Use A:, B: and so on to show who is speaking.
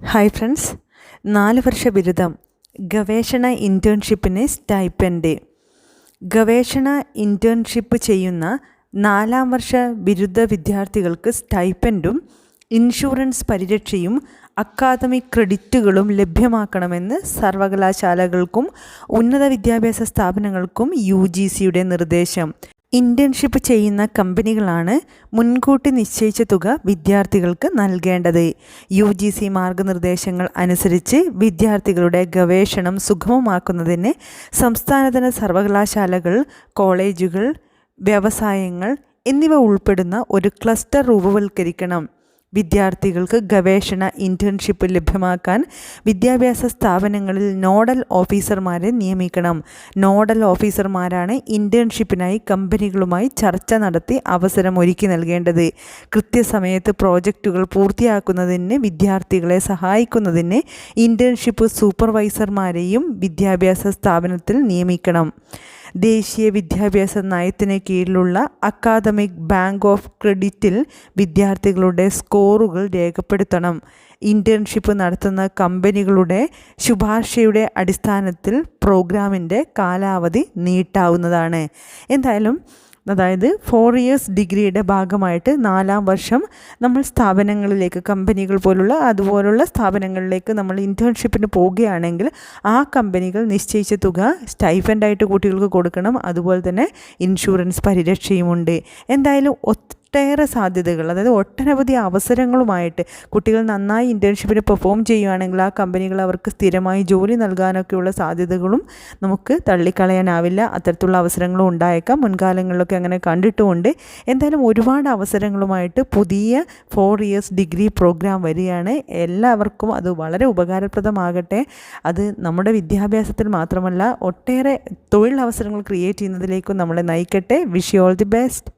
A: Hi friends നാല് വർഷ ബിരുദം. ഗവേഷണ ഇന്റേൺഷിപ്പിന് സ്റ്റൈപ്പൻഡ് ഗവേഷണ ഇന്റേൺഷിപ്പ് ചെയ്യുന്ന നാലാം വർഷ ബിരുദ വിദ്യാർത്ഥികൾക്ക് സ്റ്റൈപ്പൻഡും ഇൻഷുറൻസ് പരിരക്ഷയും അക്കാദമിക് ക്രെഡിറ്റുകളും ലഭ്യമാക്കണമെന്ന് സർവകലാശാലകൾക്കും ഉന്നത വിദ്യാഭ്യാസ സ്ഥാപനങ്ങൾക്കും യു ജി സിയുടെ നിർദ്ദേശം. ഇന്റേൺഷിപ്പ് ചെയ്യുന്ന കമ്പനികളാണ് മുൻകൂട്ടി നിശ്ചയിച്ച തുക വിദ്യാർത്ഥികൾക്ക് നൽകേണ്ടത്. യു ജി സി മാർഗനിർദ്ദേശങ്ങൾ അനുസരിച്ച് വിദ്യാർത്ഥികളുടെ ഗവേഷണം സുഗമമാക്കുന്നതിന് സംസ്ഥാനതല സർവകലാശാലകൾ കോളേജുകൾ വ്യവസായങ്ങൾ എന്നിവ ഉൾപ്പെടുന്ന ഒരു ക്ലസ്റ്റർ രൂപവൽക്കരിക്കണം. വിദ്യാർത്ഥികൾക്ക് ഗവേഷണ ഇന്റേൺഷിപ്പ് ലഭ്യമാക്കാൻ വിദ്യാഭ്യാസ സ്ഥാപനങ്ങളിൽ നോഡൽ ഓഫീസർമാരെ നിയമിക്കണം. നോഡൽ ഓഫീസർമാരാണ് ഇന്റേൺഷിപ്പിനായി കമ്പനികളുമായി ചർച്ച നടത്തി അവസരം ഒരുക്കി നൽകേണ്ടത്. കൃത്യസമയത്ത് പ്രോജക്റ്റുകൾ പൂർത്തിയാക്കുന്നതിന് വിദ്യാർത്ഥികളെ സഹായിക്കുന്നതിന് ഇന്റേൺഷിപ്പ് സൂപ്പർവൈസർമാരെയും വിദ്യാഭ്യാസ സ്ഥാപനത്തിൽ നിയമിക്കണം. ദേശീയ വിദ്യാഭ്യാസ നയത്തിന് കീഴിലുള്ള അക്കാദമിക് ബാങ്ക് ഓഫ് ക്രെഡിറ്റിൽ വിദ്യാർത്ഥികളുടെ സ്കോറുകൾ രേഖപ്പെടുത്തണം. ഇന്റേൺഷിപ്പ് നടത്തുന്ന കമ്പനികളുടെ ശുപാർശയുടെ അടിസ്ഥാനത്തിൽ പ്രോഗ്രാമിന്റെ കാലാവധി നീട്ടാവുന്നതാണ്. എന്തായാലും അതായത് ഫോർ ഇയേഴ്സ് ഡിഗ്രിയുടെ ഭാഗമായിട്ട് നാലാം വർഷം നമ്മൾ സ്ഥാപനങ്ങളിലേക്ക് കമ്പനികൾ പോലുള്ള അതുപോലുള്ള സ്ഥാപനങ്ങളിലേക്ക് നമ്മൾ ഇന്റേൺഷിപ്പിന് പോവുകയാണെങ്കിൽ ആ കമ്പനികൾ നിശ്ചയിച്ച തുക സ്റ്റൈഫൻഡായിട്ട് കുട്ടികൾക്ക് കൊടുക്കണം. അതുപോലെ തന്നെ ഇൻഷുറൻസ് പരിരക്ഷയുമുണ്ട്. എന്തായാലും ഒട്ടേറെ സാധ്യതകൾ അതായത് ഒട്ടനവധി അവസരങ്ങളുമായിട്ട് കുട്ടികൾ നന്നായി ഇന്റേൺഷിപ്പിന് പെർഫോം ചെയ്യുകയാണെങ്കിൽ ആ കമ്പനികൾ അവർക്ക് സ്ഥിരമായി ജോലി നൽകാനൊക്കെയുള്ള സാധ്യതകളും നമുക്ക് തള്ളിക്കളയാനാവില്ല. അത്തരത്തിലുള്ള അവസരങ്ങളും ഉണ്ടായേക്കാം. മുൻകാലങ്ങളിലൊക്കെ അങ്ങനെ കണ്ടിട്ടുമുണ്ട്. എന്തായാലും ഒരുപാട് അവസരങ്ങളുമായിട്ട് പുതിയ ഫോർ ഇയേഴ്സ് ഡിഗ്രി പ്രോഗ്രാം വരികയാണ്. എല്ലാവർക്കും അത് വളരെ ഉപകാരപ്രദമാകട്ടെ. അത് നമ്മുടെ വിദ്യാഭ്യാസത്തിൽ മാത്രമല്ല ഒട്ടേറെ തൊഴിലവസരങ്ങൾ ക്രിയേറ്റ് ചെയ്യുന്നതിലേക്കും നമ്മളെ നയിക്കട്ടെ. Wish you all the best